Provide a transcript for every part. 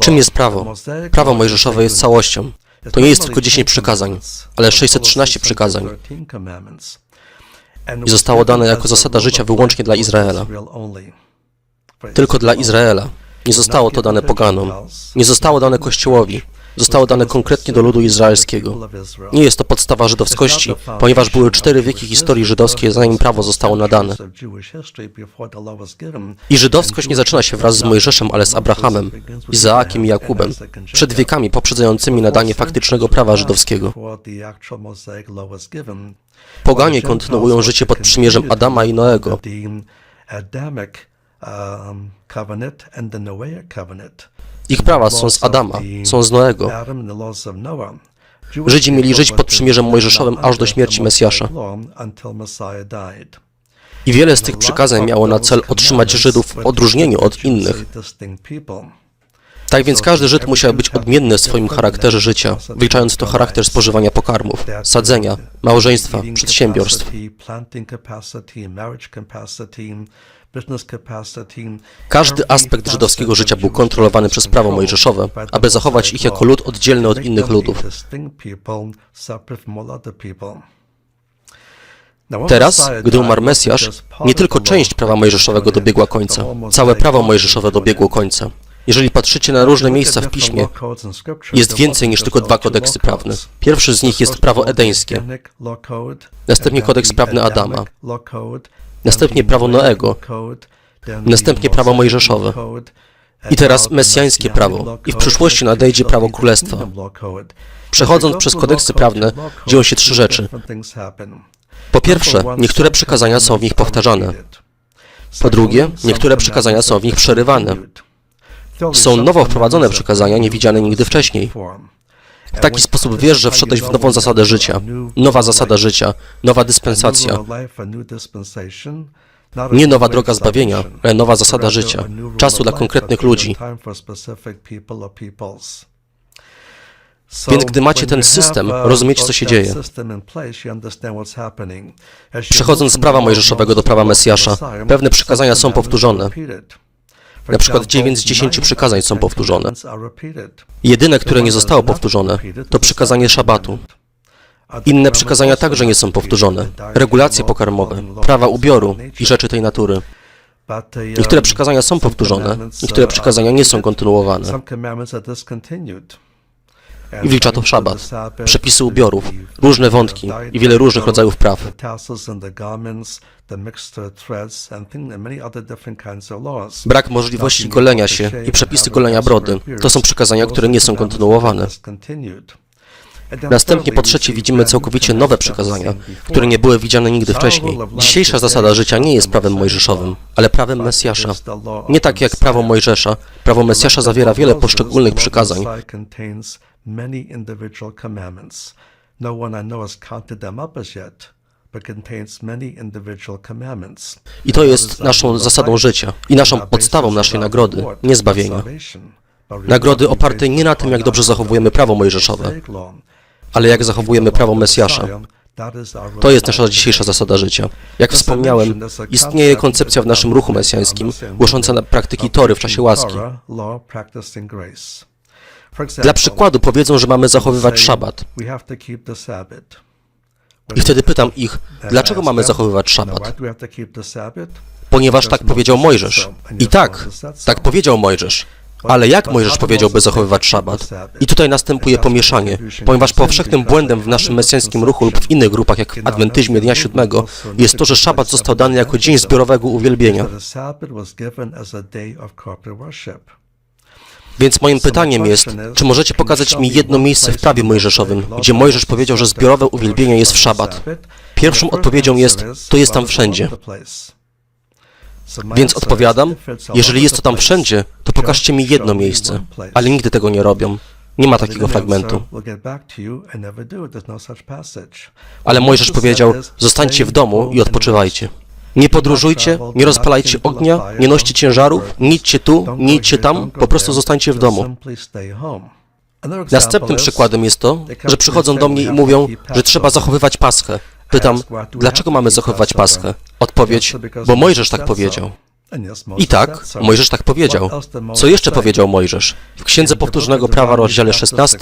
Czym jest prawo? Prawo mojżeszowe jest całością. To nie jest tylko 10 przykazań, ale 613 przykazań. I zostało dane jako zasada życia wyłącznie dla Izraela. Tylko dla Izraela. Nie zostało to dane poganom. Nie zostało dane Kościołowi. Zostało dane konkretnie do ludu izraelskiego. Nie jest to podstawa żydowskości, ponieważ były cztery wieki historii żydowskiej, zanim prawo zostało nadane. I żydowskość nie zaczyna się wraz z Mojżeszem, ale z Abrahamem, Izaakiem i Jakubem, przed wiekami poprzedzającymi nadanie faktycznego prawa żydowskiego. Poganie kontynuują życie pod przymierzem Adama i Noego. Ich prawa są z Adama, są z Noego. Żydzi mieli żyć pod przymierzem mojżeszowym aż do śmierci Mesjasza. I wiele z tych przykazań miało na cel otrzymać Żydów w odróżnieniu od innych. Tak więc każdy Żyd musiał być odmienny w swoim charakterze życia, wliczając to charakter spożywania pokarmów, sadzenia, małżeństwa, przedsiębiorstw. Każdy aspekt żydowskiego życia był kontrolowany przez prawo mojżeszowe, aby zachować ich jako lud oddzielny od innych ludów. Teraz, gdy umarł Mesjasz, nie tylko część prawa mojżeszowego dobiegła końca, całe prawo mojżeszowe dobiegło końca. Jeżeli patrzycie na różne miejsca w piśmie, jest więcej niż tylko dwa kodeksy prawne. Pierwszy z nich jest prawo edeńskie, następnie kodeks prawny Adama, następnie prawo Noego, następnie prawo mojżeszowe i teraz mesjańskie prawo i w przyszłości nadejdzie prawo królestwa. Przechodząc przez kodeksy prawne, dzieją się trzy rzeczy. Po pierwsze, niektóre przykazania są w nich powtarzane. Po drugie, niektóre przykazania są w nich przerywane. Są nowo wprowadzone przykazania, niewidziane nigdy wcześniej. W taki sposób wiesz, że wszedłeś w nową zasadę życia. Nowa zasada życia, nowa dyspensacja. Nie nowa droga zbawienia, ale nowa zasada życia, czasu dla konkretnych ludzi. Więc gdy macie ten system, rozumiecie, co się dzieje. Przechodząc z prawa mojżeszowego do prawa Mesjasza, pewne przykazania są powtórzone. Na przykład 9 z 10 przykazań są powtórzone. Jedyne, które nie zostało powtórzone, to przykazanie szabatu. Inne przykazania także nie są powtórzone. Regulacje pokarmowe, prawa ubioru i rzeczy tej natury. Niektóre przykazania są powtórzone, niektóre przykazania nie są kontynuowane. I wlicza to w szabat, przepisy ubiorów, różne wątki i wiele różnych rodzajów praw. Brak możliwości golenia się i przepisy golenia brody to są przykazania, które nie są kontynuowane. Następnie po trzecie widzimy całkowicie nowe przykazania, które nie były widziane nigdy wcześniej. Dzisiejsza zasada życia nie jest prawem mojżeszowym, ale prawem Mesjasza. Nie tak jak prawo Mojżesza, prawo Mesjasza zawiera wiele poszczególnych przykazań. No one I know has counted them up as yet, many individual commandments. I to jest naszą zasadą życia i naszą podstawą naszej nagrody, nie zbawienia. Nagrody opartej nie na tym, jak dobrze zachowujemy prawo mojżeszowe, ale jak zachowujemy prawo Mesjasza. To jest nasza dzisiejsza zasada życia. Jak wspomniałem, istnieje koncepcja w naszym ruchu mesjańskim głosząca na praktyki Tory w czasie łaski. Dla przykładu powiedzą, że mamy zachowywać szabat. I wtedy pytam ich, dlaczego mamy zachowywać szabat? Ponieważ tak powiedział Mojżesz. I tak, tak powiedział Mojżesz. Ale jak Mojżesz powiedział, by zachowywać szabat? I tutaj następuje pomieszanie, ponieważ powszechnym błędem w naszym mesjańskim ruchu lub w innych grupach, jak w adwentyzmie Dnia Siódmego, jest to, że szabat został dany jako dzień zbiorowego uwielbienia. Więc moim pytaniem jest, czy możecie pokazać mi jedno miejsce w prawie mojżeszowym, gdzie Mojżesz powiedział, że zbiorowe uwielbienie jest w szabat? Pierwszą odpowiedzią jest, to jest tam wszędzie. Więc odpowiadam, jeżeli jest to tam wszędzie, to pokażcie mi jedno miejsce, ale nigdy tego nie robią. Nie ma takiego fragmentu. Ale Mojżesz powiedział, zostańcie w domu i odpoczywajcie. Nie podróżujcie, nie rozpalajcie ognia, nie noście ciężarów, nie idźcie tu, nie idźcie tam, po prostu zostańcie w domu. Następnym przykładem jest to, że przychodzą do mnie i mówią, że trzeba zachowywać paschę. Pytam, dlaczego mamy zachowywać paschę? Odpowiedź, bo Mojżesz tak powiedział. I tak, Mojżesz tak powiedział. Co jeszcze powiedział Mojżesz? W Księdze Powtórzonego Prawa, rozdziale 16,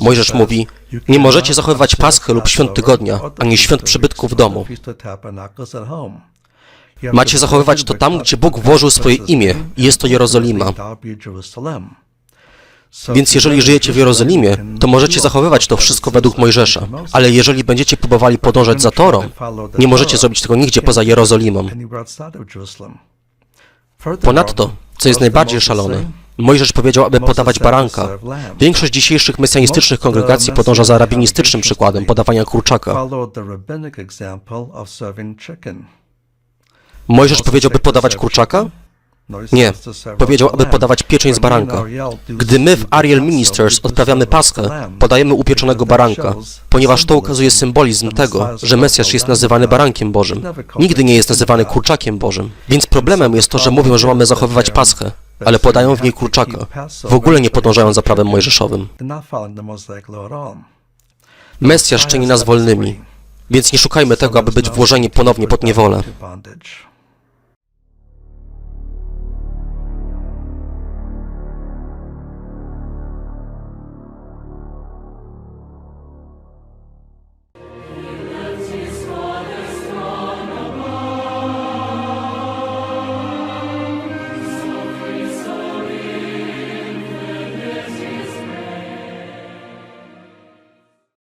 Mojżesz mówi, nie możecie zachowywać Paschy lub świąt tygodnia, ani świąt przybytku w domu. Macie zachowywać to tam, gdzie Bóg włożył swoje imię. i jest to Jerozolima. Więc jeżeli żyjecie w Jerozolimie, to możecie zachowywać to wszystko według Mojżesza. Ale jeżeli będziecie próbowali podążać za Torą, nie możecie zrobić tego nigdzie poza Jerozolimą. Ponadto, co jest najbardziej szalone, Mojżesz powiedział, aby podawać baranka. Większość dzisiejszych mesjanistycznych kongregacji podąża za rabinistycznym przykładem podawania kurczaka. Mojżesz powiedział, by podawać kurczaka? Nie, powiedział, aby podawać pieczeń z baranka. Gdy my w Ariel Ministers odprawiamy Paschę, podajemy upieczonego baranka, ponieważ to ukazuje symbolizm tego, że Mesjasz jest nazywany barankiem Bożym. Nigdy nie jest nazywany kurczakiem Bożym. Więc problemem jest to, że mówią, że mamy zachowywać Paschę, ale podają w niej kurczaka. W ogóle nie podążają za prawem mojżeszowym. Mesjasz czyni nas wolnymi, więc nie szukajmy tego, aby być włożeni ponownie pod niewolę.